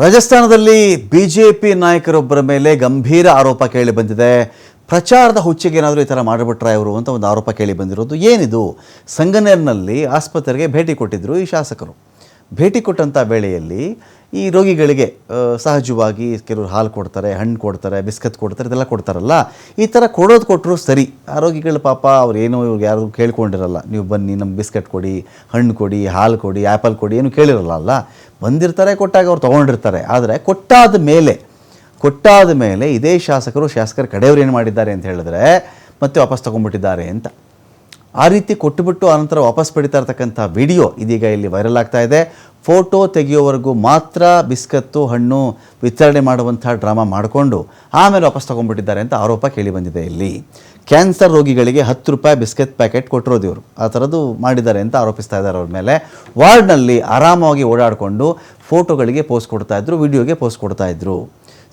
ರಾಜಸ್ಥಾನದಲ್ಲಿ ಬಿಜೆಪಿ ನಾಯಕರೊಬ್ಬರ ಮೇಲೆ ಗಂಭೀರ ಆರೋಪ ಕೇಳಿ ಬಂದಿದೆ. ಪ್ರಚಾರದ ಹುಚ್ಚಿಗೆ ಏನಾದರೂ ಈ ಥರ ಮಾಡಿಬಿಟ್ರ ಇವರು ಅಂತ ಒಂದು ಆರೋಪ ಕೇಳಿ ಬಂದಿರೋದು. ಏನಿದು? ಸಂಗನೇರ್ನಲ್ಲಿ ಆಸ್ಪತ್ರೆಗೆ ಭೇಟಿ ಕೊಟ್ಟಿದ್ದರು ಈ ಶಾಸಕರು. ಭೇಟಿ ಕೊಟ್ಟಂಥ ವೇಳೆಯಲ್ಲಿ ಈ ರೋಗಿಗಳಿಗೆ ಸಹಜವಾಗಿ ಕೆಲವರು ಹಾಲು ಕೊಡ್ತಾರೆ, ಹಣ್ಣು ಕೊಡ್ತಾರೆ, ಬಿಸ್ಕತ್ ಕೊಡ್ತಾರೆ, ಇದೆಲ್ಲ ಕೊಡ್ತಾರಲ್ಲ, ಈ ಥರ ಕೊಡೋದು ಕೊಟ್ಟರು ಸರಿ. ಆ ರೋಗಿಗಳು ಪಾಪ ಅವ್ರು ಏನೋ ಇವ್ರು ಯಾರು ಕೇಳ್ಕೊಂಡಿರಲ್ಲ. ನೀವು ಬನ್ನಿ, ನಮ್ಗೆ ಬಿಸ್ಕೆಟ್ ಕೊಡಿ, ಹಣ್ಣು ಕೊಡಿ, ಹಾಲು ಕೊಡಿ, ಆ್ಯಪಲ್ ಕೊಡಿ ಏನು ಕೇಳಿರಲ್ಲ ಅಲ್ಲ. ಬಂದಿರ್ತಾರೆ, ಕೊಟ್ಟಾಗ ಅವ್ರು ತೊಗೊಂಡಿರ್ತಾರೆ. ಆದರೆ ಕೊಟ್ಟಾದ ಮೇಲೆ ಕೊಟ್ಟಾದ ಮೇಲೆ ಇದೇ ಶಾಸಕರು, ಶಾಸಕರ ಕಡೆಯವರು ಏನು ಮಾಡಿದ್ದಾರೆ ಅಂತ ಹೇಳಿದ್ರೆ ಮತ್ತೆ ವಾಪಸ್ ತೊಗೊಂಡ್ಬಿಟ್ಟಿದ್ದಾರೆ ಅಂತ. ಆ ರೀತಿ ಕೊಟ್ಟುಬಿಟ್ಟು ಆನಂತರ ವಾಪಸ್ ಪಡಿತಾ ಇರ್ತಕ್ಕಂಥ ವಿಡಿಯೋ ಇದೀಗ ಇಲ್ಲಿ ವೈರಲ್ ಆಗ್ತಾ ಇದೆ. ಫೋಟೋ ತೆಗೆಯೋವರೆಗೂ ಮಾತ್ರ ಬಿಸ್ಕತ್ತು, ಹಣ್ಣು ವಿತರಣೆ ಮಾಡುವಂಥ ಡ್ರಾಮಾ ಮಾಡಿಕೊಂಡು ಆಮೇಲೆ ವಾಪಸ್ ತೊಗೊಂಡ್ಬಿಟ್ಟಿದ್ದಾರೆ ಅಂತ ಆರೋಪ ಕೇಳಿ ಬಂದಿದೆ ಇಲ್ಲಿ. ಕ್ಯಾನ್ಸರ್ ರೋಗಿಗಳಿಗೆ ಹತ್ತು ರೂಪಾಯಿ ಬಿಸ್ಕೆಟ್ ಪ್ಯಾಕೆಟ್ ಕೊಟ್ಟಿರೋದು ಇವರು. ಆ ಥರದ್ದು ಮಾಡಿದ್ದಾರೆ ಅಂತ ಆರೋಪಿಸ್ತಾ ಇದ್ದಾರೆ ಅವ್ರ ಮೇಲೆ. ವಾರ್ಡ್ನಲ್ಲಿ ಆರಾಮವಾಗಿ ಓಡಾಡಿಕೊಂಡು ಫೋಟೋಗಳಿಗೆ ಪೋಸ್ಟ್ ಕೊಡ್ತಾಯಿದ್ರು ವಿಡಿಯೋಗೆ ಪೋಸ್ಟ್ ಕೊಡ್ತಾ ಇದ್ರು.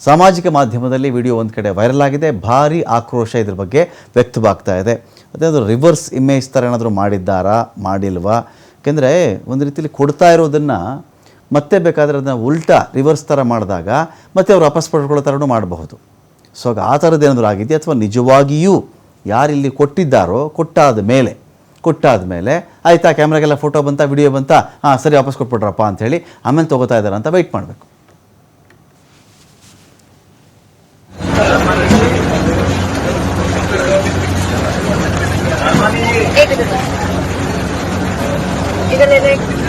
ಸಾಮಾಜಿಕ ಮಾಧ್ಯಮದಲ್ಲಿ ವಿಡಿಯೋ ಒಂದು ಕಡೆ ವೈರಲ್ ಆಗಿದೆ. ಭಾರಿ ಆಕ್ರೋಶ ಇದ್ರ ಬಗ್ಗೆ ವ್ಯಕ್ತವಾಗ್ತಾ ಇದೆ. ಅದೇ ಅದು ರಿವರ್ಸ್ ಇಮೇಜ್ ಥರ ಏನಾದರೂ ಮಾಡಿದ್ದಾರಾ? ಮಾಡಿಲ್ವಾ? ಯಾಕೆಂದರೆ ಒಂದು ರೀತಿಯಲ್ಲಿ ಕೊಡ್ತಾ ಇರೋದನ್ನು ಮತ್ತೆ ಬೇಕಾದರೆ ಅದನ್ನು ಉಲ್ಟಾ ರಿವರ್ಸ್ ಥರ ಮಾಡಿದಾಗ ಮತ್ತೆ ಅವರು ವಾಪಸ್ ಪಡ್ಕೊಳ್ಳೋ ಥರನೂ ಮಾಡಬಹುದು. ಸೊ ಆಗ ಆ ಥರದ್ದು ಏನಾದರೂ ಆಗಿದೆಯಾ? ಅಥವಾ ನಿಜವಾಗಿಯೂ ಯಾರಿಲ್ಲಿ ಕೊಟ್ಟಿದ್ದಾರೋ? ಕೊಟ್ಟಾದ ಮೇಲೆ ಕೊಟ್ಟಾದ ಮೇಲೆ, ಆಯಿತಾ, ಕ್ಯಾಮ್ರಾಗೆಲ್ಲ ಫೋಟೋ ಬಂತ, ವಿಡಿಯೋ ಬಂತ? ಹಾಂ, ಸರಿ, ವಾಪಸ್ ಕೊಟ್ಬಿಟ್ರಪ್ಪ ಅಂಥೇಳಿ ಆಮೇಲೆ ತೊಗೋತಾ ಇದ್ದಾರೆ ಅಂತ ವೆಯ್ಟ್ ಮಾಡಬೇಕು. てください。いただきます。